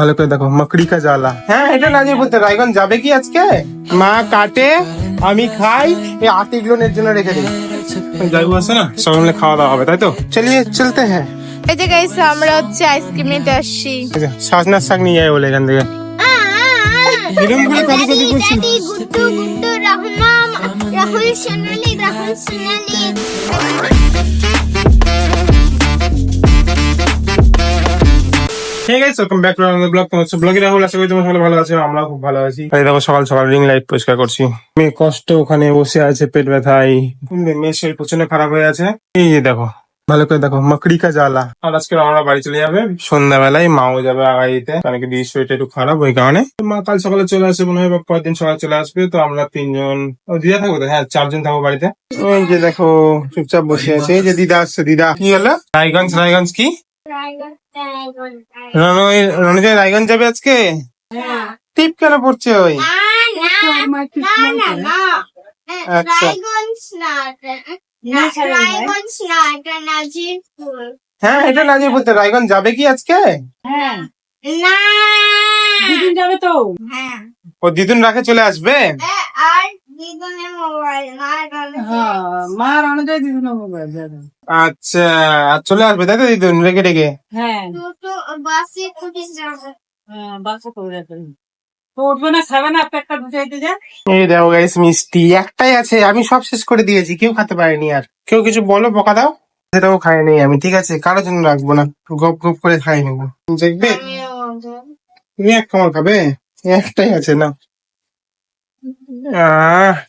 ভালো করে দেখো মকড়ি কা জ্বালা। হ্যাঁ এটা নাজির বলতে রায়গঞ্জ যাবে কি আজকে? মা কাটে আমি খাই এই আতিগুলোনের জন্য রেখে দিই। যাইবো আছে না? সবাই মিলে খাওয়া দাওয়া হবে তাই তো? চলিয়ে চলতে হ্যাঁ। এই যে গাইস আমরা হচ্ছে আইসক্রিম নিতে আসছি। সাজনার শাক নিয়ে যাই বলে এখান থেকে। এরকম করে কালি কালি করছি গুড্ডু গুড্ডু রাহুল রাহুল সোনালি রাহুল সোনালি। ঠিক আছে? Welcome back to another blog তোমার ব্লগে রাহুল আশা করি তোমার সকলে ভালো আছে আমরাও খুব ভালো আছি। এই দেখো সকাল সকাল রিং লাইট পরিষ্কার করছি। মেয়ে কষ্ট ওখানে বসে আছে পেট ব্যথায়। মেয়ের শরীর প্রচণ্ড খারাপ হয়ে আছে। এই যে দেখো ভালো করে দেখো মকড়ি কা জ্বালা। আর আজকে আমরা বাড়ি চলে যাবে। সন্ধ্যাবেলায় মাও যাবে আগাইতে। কারণ কি দিদির শরীরটা একটু খারাপ ওই কারণে। মা কাল সকালে চলে আসবে মনে হয় বা পরের দিন সকালে চলে আসবে। তো আমরা তিনজন ও দিদা থাকব তো? হ্যাঁ চারজন থাকব বাড়িতে। ওই যে দেখো চুপচাপ বসে আছে। এই যে দিদা আসছে দিদা। কি হলো? রায়গঞ্জ রায়গঞ্জ কি? রণজয় রায়গঞ্জ যাবে আজকে? টিপ কেন পড়ছে ওই? আচ্ছা। হ্যাঁ এটা নাজির বলতে রায়গঞ্জ যাবে কি আজকে? না। যাবে তো। হ্যাঁ। ও দিদুন রাখে চলে আসবে? হ্যাঁ। মার অনুযায়ী দিদিন মোবাইল আচ্ছা আর চলে আসবে তাই তো দিদুন রেখে রেখে? হ্যাঁ। বাসে হ্যাঁ মিষ্টি একটাই আছে আমি সব শেষ করে দিয়েছি কেউ খেতে পারেনি আর। কেউ কিছু বলো বকা দাও। সেটাও খাইনি আমি ঠিক আছে কারোর জন্য রাখব না গপ গপ করে খাই নেব। দেখবে? তুমি এক কামড় খাবে? একটাই আছে না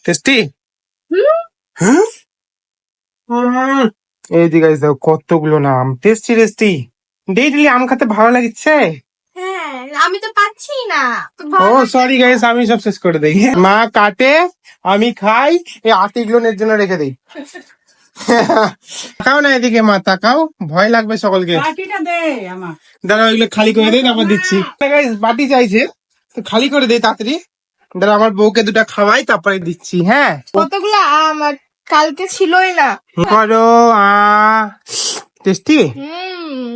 টেস্টি এই দিকে দেখো কতগুলো নাম টেস্টি টেস্টি ডেইলি আম খেতে ভালো লাগছে হ্যাঁ আমি তো পাচ্ছি না ও সরি গাইস আমি সব শেষ করে দিই মা কাটে আমি খাই এই আতিগুলোনের জন্য রেখে দিই তাকাও না এদিকে মা তাকাও ভয় লাগবে সকলকে দে দাঁড়া ওইগুলো খালি করে দেয় তারপর দিচ্ছি গাইস বাটি চাইছে তো খালি করে দেয় তাড়াতাড়ি দাঁড়া আমার বউকে দুটো খাওয়াই তারপরে দিচ্ছি হ্যাঁ? কতগুলো আম আর কালকে ছিলই না। করো আ টেস্টি? হুম।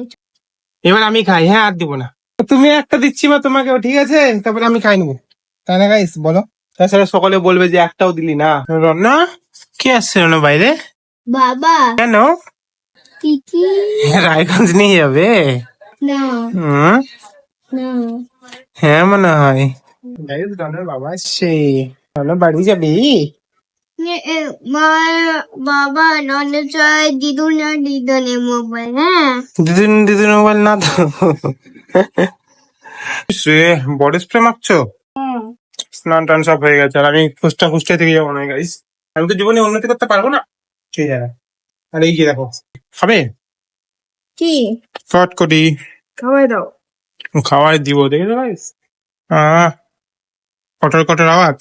এবার আমি খাই হ্যাঁ আর দিব না। তুমি একটা দিচ্ছি মা তোমাকে ঠিক আছে? তারপরে আমি খাই নেব। তাই না গাইস বলো। তাছাড়া সকলে বলবে যে একটাও দিলি না। রন্না কে আসছে রন্না বাইরে? বাবা। কেন? কি কি? রায়গঞ্জ নিয়ে যাবে? না। হ্যাঁ মনে হয়। রন্নার বাবা আসছে বাড়ি যাবি দিদু না মোবাইল হ্যাঁ দিদিন দিদিন মোবাইল না তো সে বডি স্প্রে মাখছো স্নান টান সব হয়ে গেছে আর আমি খুচটা খুচটা থেকে যাব না গাইস আমি তো জীবনে উন্নতি করতে পারব না। ঠিক আছে আর এই যে দেখো? খাবে? কি? শর্ট করি। খাওয়াই দাও। খাওয়াই দিব দেখেছ গাইস আহ। কটর কটর আওয়াজ?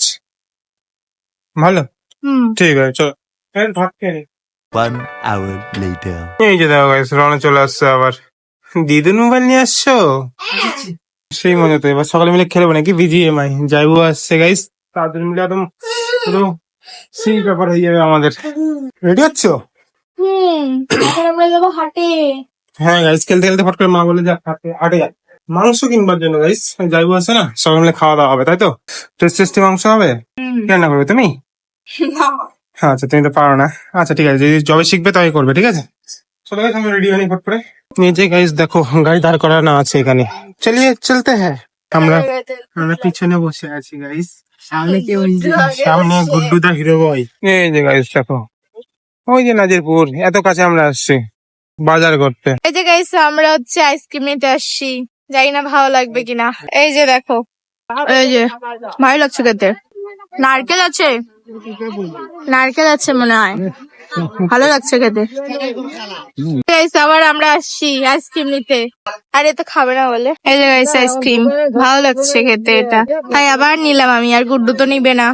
ভালো? হুম। ঠিক আছে চলো। এই যে দেখো গাইস রওনা চলে আসছে আবার। দিদুন মোবাইল নিয়ে আসছো? সেই মনে তো এবার সকালে মিলে খেলব নাকি? বিজিএমআই যাইবো আসছে গাইস তাদের মিলে একদম পুরো সেই ব্যাপার হয়ে যাবে আমাদের। রেডি হচ্ছ? হুম এখন আমরা যাব হাটে। হ্যাঁ গাইস খেলতে খেলতে ফট করে মা বলে যা হাটে হাটে যা মাংস কিনবার জন্য গাইস যাইবো আছে না সবাই মিলে খাওয়া দাওয়া হবে তাই তো? টেস্ট টেস্টি মাংস হবে? রান্না করবে তুমি? হ্যাঁ আচ্ছা তুমি তো পারো না। আচ্ছা ঠিক আছে যদি জবে শিখবে তবে করবে ঠিক আছে? চলো গাইস আমি রেডি হয়ে ফট করে। নিচে গাইস দেখো গাড়ি দাঁড় করানো আছে এখানে। চলিয়ে চলতে হ্যাঁ। আমরা আমরা পিছনে বসে আছি গাইস সামনে গুড্ডু দা হিরো বয় এই যে গাইস দেখো। ওই যে নাজিরপুর এত কাছে আমরা আসছি বাজার করতে। এই যে গাইস আমরা হচ্ছে আইসক্রিম নিতে আসছি জানি না ভালো লাগবে কিনা। এই যে দেখো। এই যে ভালো লাগছে খেতে। নারকেল আছে? নারকেল আছে মনে হয়। ভালো লাগছে খেতে। আবার আমরা আসছি আইসক্রিম নিতে। আর এ তো খাবে না বলে। এই যে আইসক্রিম। ভালো লাগছে খেতে এটা। তাই আবার নিলাম আমি আর গুড্ডু তো নিবে না।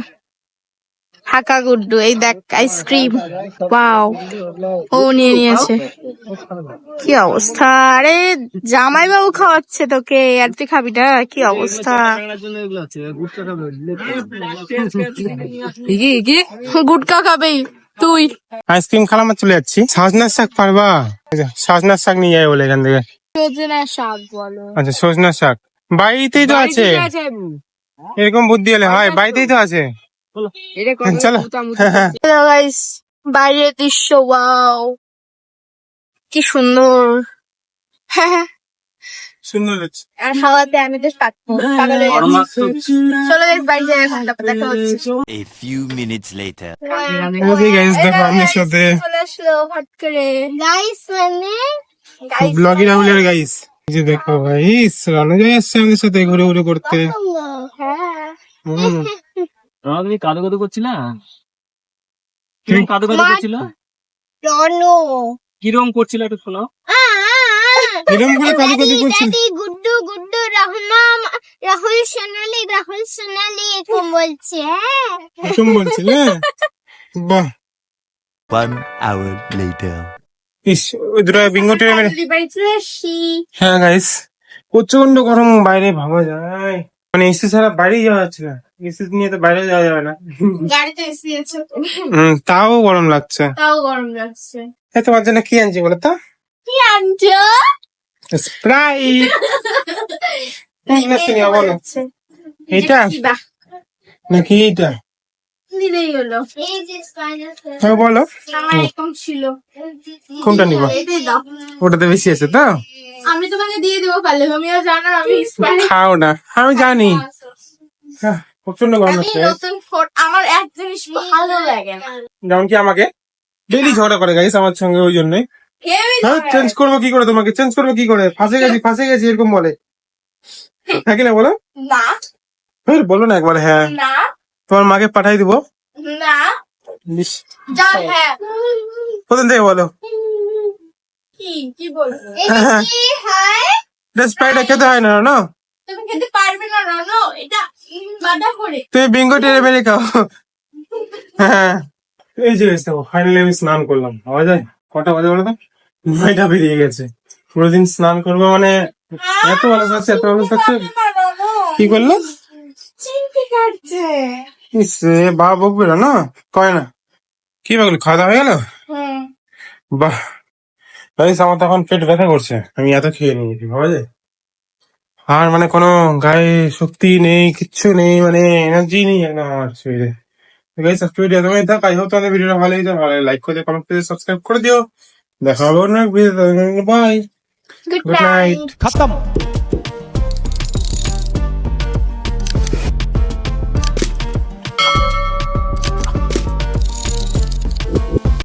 হাকা গুড্ডু এই দেখ আইসক্রিম পাও ও নিয়ে নিয়েছে। কি অবস্থা? আরে জামাই বাবু খাওয়াচ্ছে তোকে আর তুই খাবি না? কি অবস্থা? গুটকা খাবেই তুই। আইসক্রিম খালামা চলে যাচ্ছি। সাজনার শাক পারবা? সাজনার শাক নিয়ে যাই বলে এখান থেকে। সজনা শাক বলো। আচ্ছা সজনার শাক। বাড়িতেই তো আছে। এরকম বুদ্ধি হলে হয়। বাড়িতেই তো আছে। চলো। গাইস বাইরের দৃশ্য ওয়াও কি সুন্দর। হ্যাঁ হ্যাঁ। সুন্দর হচ্ছে আর হাওয়াতে আমি তো পাক- পাগল হয়ে যাচ্ছি চলো গাইস বাইরে এখন দেখা হচ্ছে. ওকে গাইস সাথে। চলে হট করে। গাইস মানে? ব্লগি রাহুলের গাইস যে দেখো গাইস রানু যাই আসছে আমাদের সাথে ঘুরে ঘুরে করতে। হ্যাঁ। তুমি কাদু কাদু করছিলা? কিরম কাদু কাদু করছিল? কিরম করছিল একটু শোনাও। এরকম করে কাজু কাজু করছিল? দাদি গুড্ডু গুড্ডু রহমা রাহুল সোনালি রাহুল সোনালি এরকম বলছে। হ্যাঁ এরকম বলছিলে বাহ। One hour later. ইস ওই বিঙ্গো টেনে মেরে হ্যাঁ গাইস প্রচণ্ড গরম বাইরে ভাবা যায়। মানে এসি ছাড়া বাইরেই যাওয়া যাচ্ছে না। এসি নিয়ে তো বাইরে যাওয়া যাবে না। গাড়িতে এসি আছে তো। হুম, তাও গরম লাগছে। তাও গরম লাগছে। এ তোমার জন্য কি আনছি বলো তো? কি আনছো? স্প্রাইট বলো বাহ, নাকি হলো। স্পাইডার হ্যাঁ বলো। আমার এরকম ছিল। কোনটা নিবা? ওটাতে বেশি আছে তো? আমি তোমাকে দিয়ে দেবো পারলে। তুমিও জানো আমি খাও না। আমি জানি। হ্যাঁ, প্রচণ্ড গরম নতুন ফোন আমার এক জিনিস ভালো লাগে। না। যেমন কি আমাকে? ডেলি ঝগড়া করে গাইস আমার সঙ্গে ওই জন্যই। হ্যাঁ চেঞ্জ করব কি করে তোমাকে? চেঞ্জ করব কি করে? ফাঁসে গেছি ফাঁসে গেছি এরকম বলে। থাকি না বলো? না। হ্যাঁ, বলো না একবার হ্যাঁ। না। তোমার মাকে পাঠাই দিবো। না। যা হ্যাঁ। কোথা থেকে বলো? কি কি বলব কি স্প্রাইটটা খেতে হয় না না তুমি খেতে পারবে না রানো এটা তুমি বিঙ্গো টেরে মেরে খাও। হ্যাঁ। এই যে ফাইনালি আমি স্নান করলাম। হওয়া যায় কটা বাজে বলো তো? নয়টা বেরিয়ে গেছে। পুরো দিন স্নান করব মানে এত ভালো লাগছে এত ভালো লাগছে কি করল? বাবা বকবে না না? কয় না? কি বলল খাওয়া দাওয়া হয়ে গেল? বাহ। গাইস আমার তো এখন পেট ব্যথা করছে। আমি এত খেয়ে নিয়েছি ভাবা যায়? আর মানে কোনো গায়ে শক্তি নেই কিচ্ছু নেই মানে এনার্জি নেই না আমার শরীরে। গাইস আজকে ভিডিও তোমায় থাক। আই হোপ তোমাদের ভিডিওটা ভালো হয়েছে ভালো লাইক করে কমেন্ট করে সাবস্ক্রাইব করে দিও। দেখা হবে অন্য এক video bye good night night